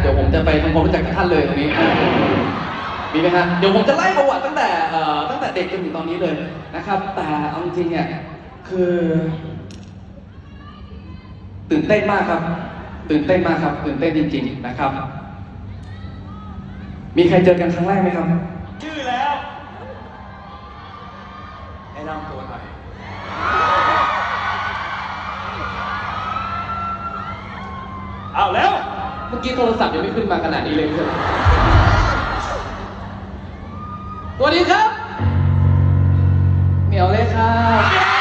เดี๋ยวผมจะไปทำความรู้จักกับท่านเลยตรงนี้ มีไหมฮะเดี๋ยวผมจะไล่ประวัติตั้งแต่เอ่อตั้งแต่เด็กจนถึงตอนนี้เลยนะครับ แต่เอาจริงเนี่ยคือ ตื่นเต้นมากครับ ตื่นเต้นมากครับ ตื่นเต้นจริง ๆ นะครับ มีใครเจอกันครั้งแรกไหมครับ ชื่อแล้วให้นำตัวหน่อยเอาแล้ว กี้โทรศัพท์ยังไม่ขึ้นมาขนาดนี้เลยเพื่อนสวัสดีครับ เหมียวเลยครับ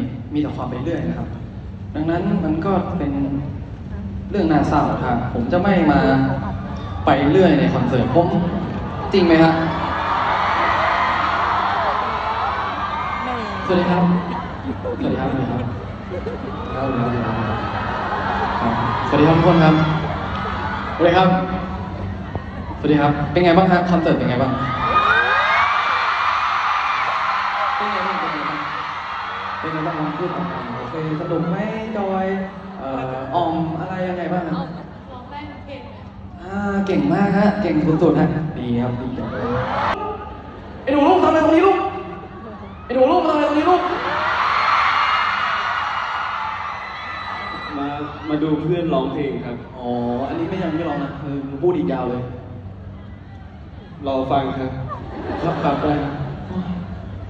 มีมีแต่ความไปเรื่อยนะครับ ดังนั้นมันก็เป็นเรื่องน่าเศร้าครับผมจะไม่มาไปเรื่อยในคอนเสิร์ตผมจริงไหมครับสวัสดีครับสวัสดีครับสวัสดีครับครับสวัสดีครับครับสวัสดีครับทุกคนครับสวัสดีครับ สวัสดีครับ เป็นไงบ้างครับคอนเสิร์ตเป็นไงบ้าง เป็นไงบ้างลองพูดออกมาโอเคสนุกไหมจอยเอ่อออมอะไรยังไงบ้างครับร้องได้เก่งอ่าเก่งมากฮะเก่งสุดๆฮะดีครับดีจังเลยไอ้หนูลูกทำอะไรตรงนี้ลูกไอ้หนูลูกทำอะไรตรงนี้ลูกมามาดูเพื่อนร้องเพลงครับ อ๋ออันนี้ไม่ยังไม่ลองนะเออมึงพูดอีกยาวเลย รอฟังครับครับครับได้ครับ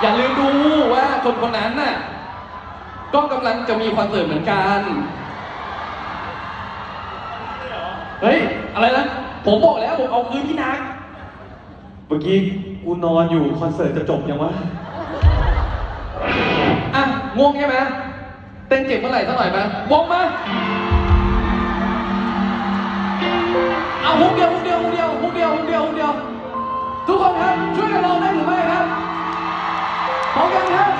อย่าลืมดูว่าคนคนนั้นน่ะก็กำลังจะมีคอนเสิร์ตเหมือนกัน เฮ้ย อะไรนะ ผมบอกแล้วผมเอาคืนพี่นักเมื่อกี้กูนอนอยู่คอนเสิร์ตจะจบยังวะ อะง่วงใช่ไหมเต้นเจ็บเมื่อไหร่สักหน่อยไหมวงมาเอาฮุกเดียวฮุกเดียวฮุกเดียวฮุกเดียวฮุกเดียวฮุกเดียว ทุกคนครับ ช่วยกันร้องได้หรือไม่ครับ พร้อมกันครับ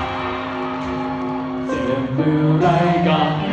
เจ็บเมื่อไรกั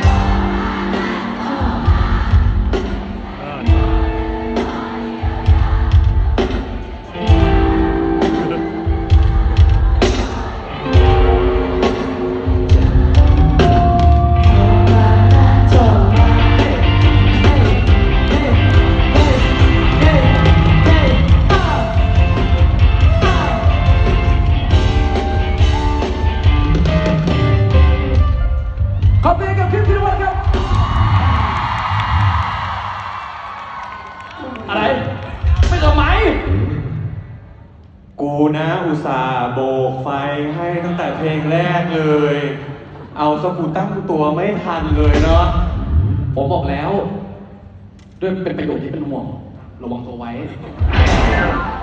ทันเลยเนาะผมบอกแล้ว ด้วยเป็นประโยชน์ที่เป็นห่วงระวังตัวไว้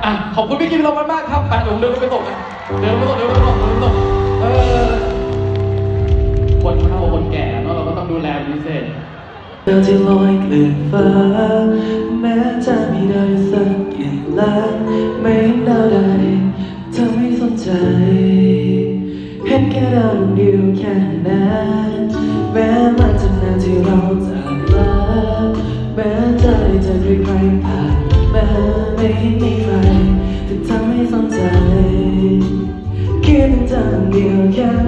อะขอบคุณพี่กิมเรามากๆครับไปเดี๋ยวผมเดินไปส่งนะเดินไปส่งเดินไปส่งเดินไปส่งเออคนเฒ่าคนแก่เนาะเราก็ต้องดูแลพิเศษดาวที่ลอยเกลื่อนฟ้าแม้จะไมีดาวสักกี่ล้าน you can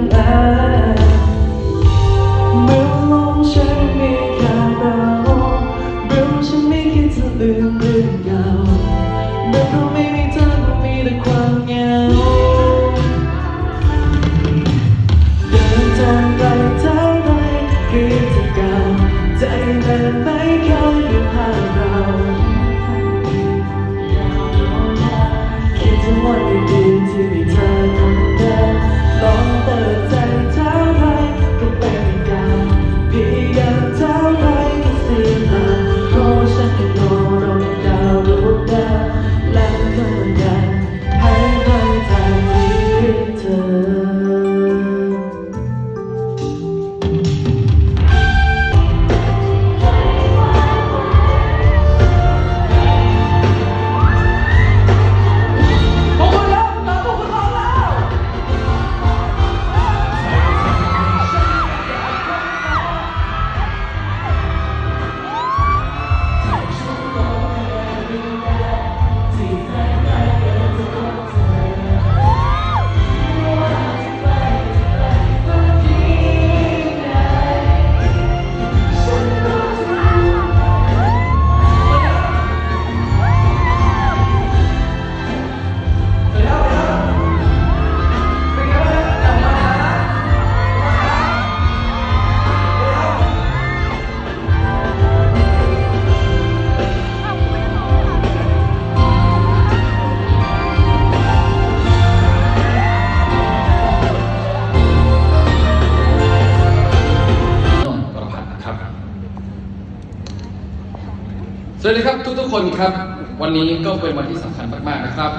คนครับ วันนี้ก็เป็นวันที่สำคัญมากๆนะครับ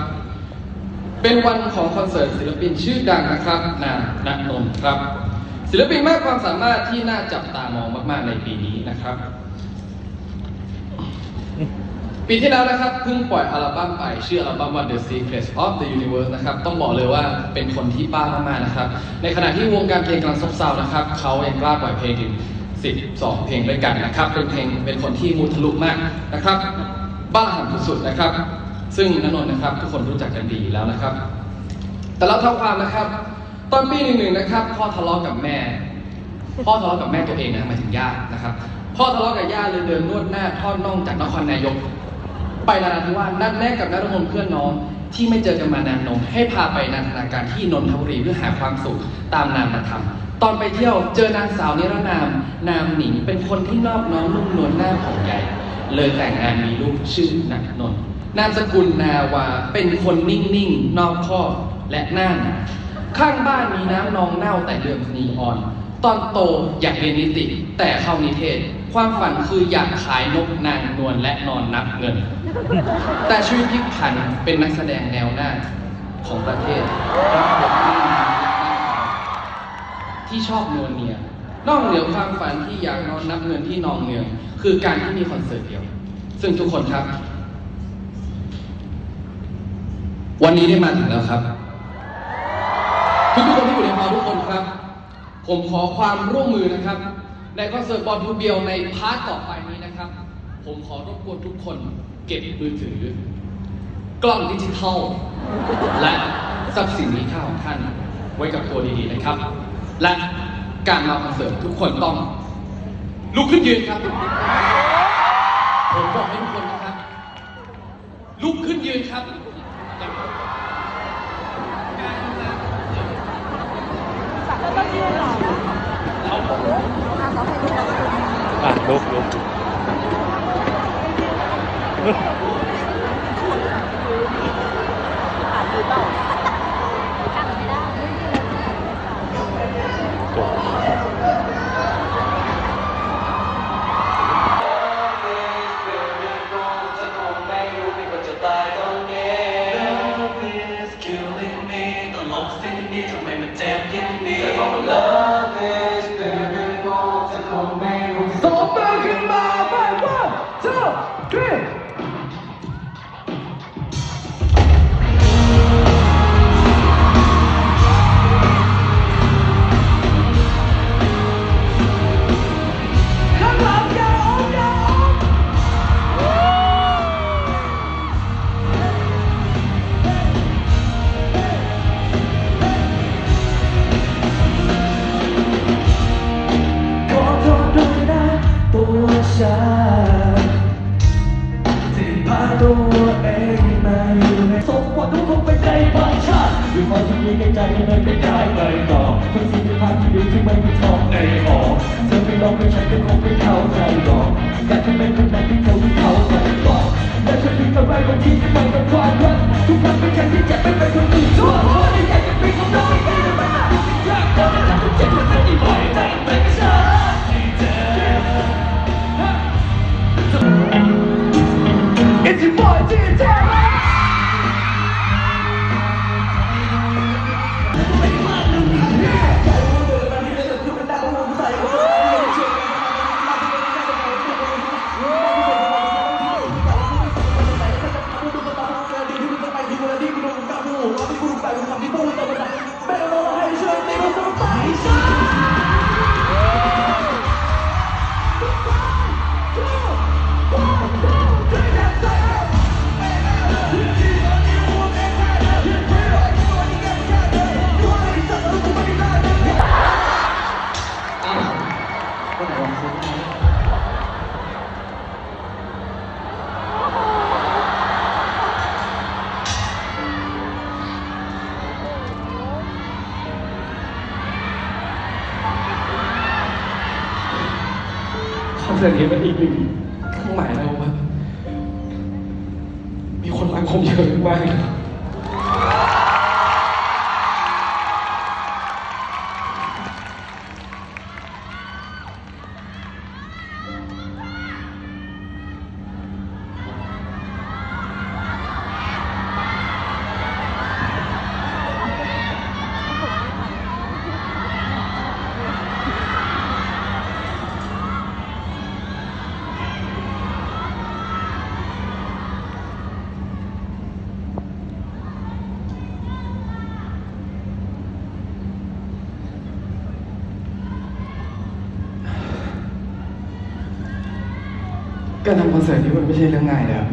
เป็นวันของคอนเสิร์ตศิลปินชื่อดังนะครับนางณนนท์ครับ ศิลปินมากความสามารถที่น่าจับตามองมากๆในปีนี้นะครับ ปีที่แล้วนะครับเพิ่งปล่อยอัลบั้มไปชื่ออัลบั้มว่า The Secrets of the Universe นะครับ ต้องบอกเลยว่าเป็นคนที่บ้ามากๆนะครับ ในขณะที่วงการเพลงกำลังซบเซานะครับเขายังกล้าปล่อยเพลงถึง12 เพลงด้วยกันนะครับ เป็นเพลงเป็นคนที่มุทะลุมากนะครับ บ้าหันสุดนะครับ ซึ่งนนท์นะครับ ทุกคนรู้จักกันดีแล้วนะครับ แต่เราเท่าความนะครับ ตอนปีหนึ่งนะครับพ่อทะเลาะกับแม่ พ่อทะเลาะกับแม่ตัวเองนะหมายถึงย่านะครับ พ่อทะเลาะกับย่าเลยเดินนวดหน้าท่อดน่องจากนครนายก ไปนราธิวาสนัดแนะกับนักมนเพื่อนน้องที่ไม่เจอกันมานานนมให้พาไปนันทนาการที่นนทบุรีเพื่อหาความสุขตามนามธรรมตอนไปเที่ยวเจอนางสาวนิรนาม นามหนิงเป็นคนที่นอบน้อมนุ่มนวลหน้าผ่องใหญ่ เลยแต่งงานมีลูกชื่อนักนนท์นามสกุลนาวาเป็นคนนิ่งๆ นอกข้อบและหน้าหนาข้างบ้านมีน้ำนองเน่าแต่เดิมนีออน ตอนโตอยากเรียนนิติ แต่เข้านิเทศ ความฝันคืออยากขายนกนางนวลและนอนนับเงิน แต่ชีวิตพลิกผันเป็นนักแสดงแนวหน้าของประเทศ ที่ชอบนวลเนีย นอกเหนือความฝันที่อยากนอนนับเงินที่นองเนืองคือการที่มีคอนเสิร์ตเดียว ซึ่งทุกคนครับ วันนี้ได้มาถึงแล้วครับ ทุกทุกคนที่อยู่ในฮอลล์ทุกคนครับ ผมขอความร่วมมือนะครับ ในคอนเสิร์ตบอลทูเบียวในพาร์ทต่อไปนี้นะครับ ผมขอรบกวนทุกคนเก็บมือถือ กล้องดิจิทัล และทรัพย์สินมีค่าของท่านไว้กับตัวดีๆนะครับ และ การมาคอนเสิร์ตทุกคนต้องลุกขึ้นยืนครับ ผมบอกให้ทุกคนนะครับ ลุกขึ้นยืนครับ อะลุกลุก การทำคอนเสิร์ตนี้มันไม่ใช่เรื่องง่ายเลย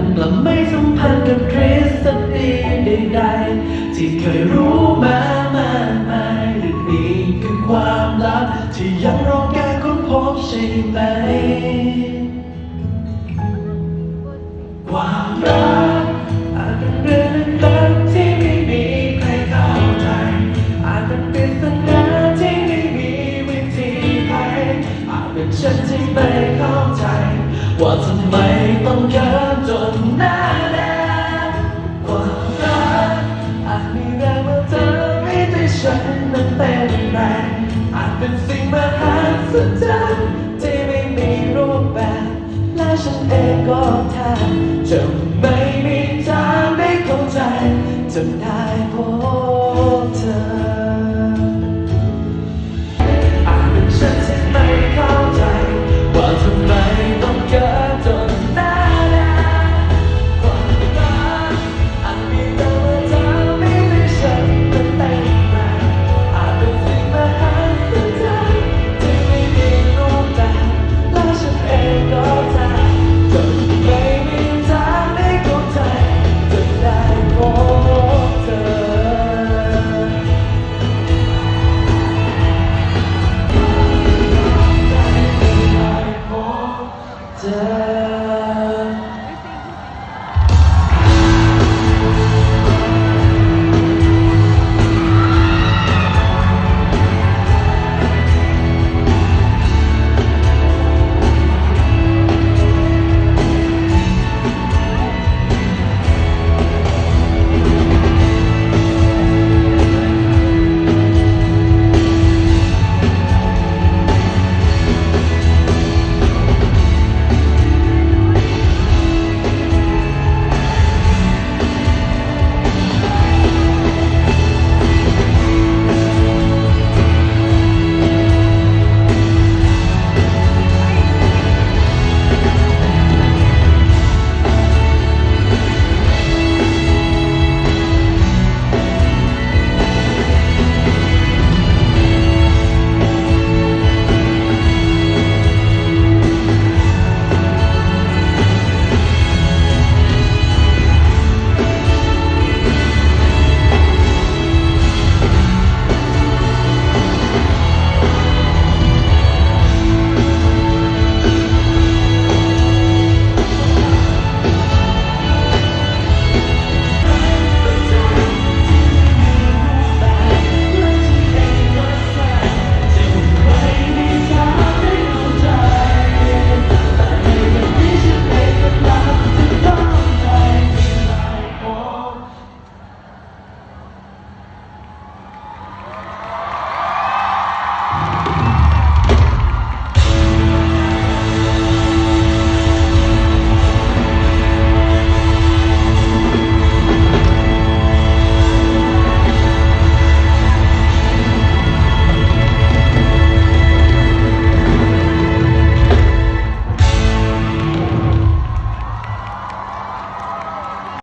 and love.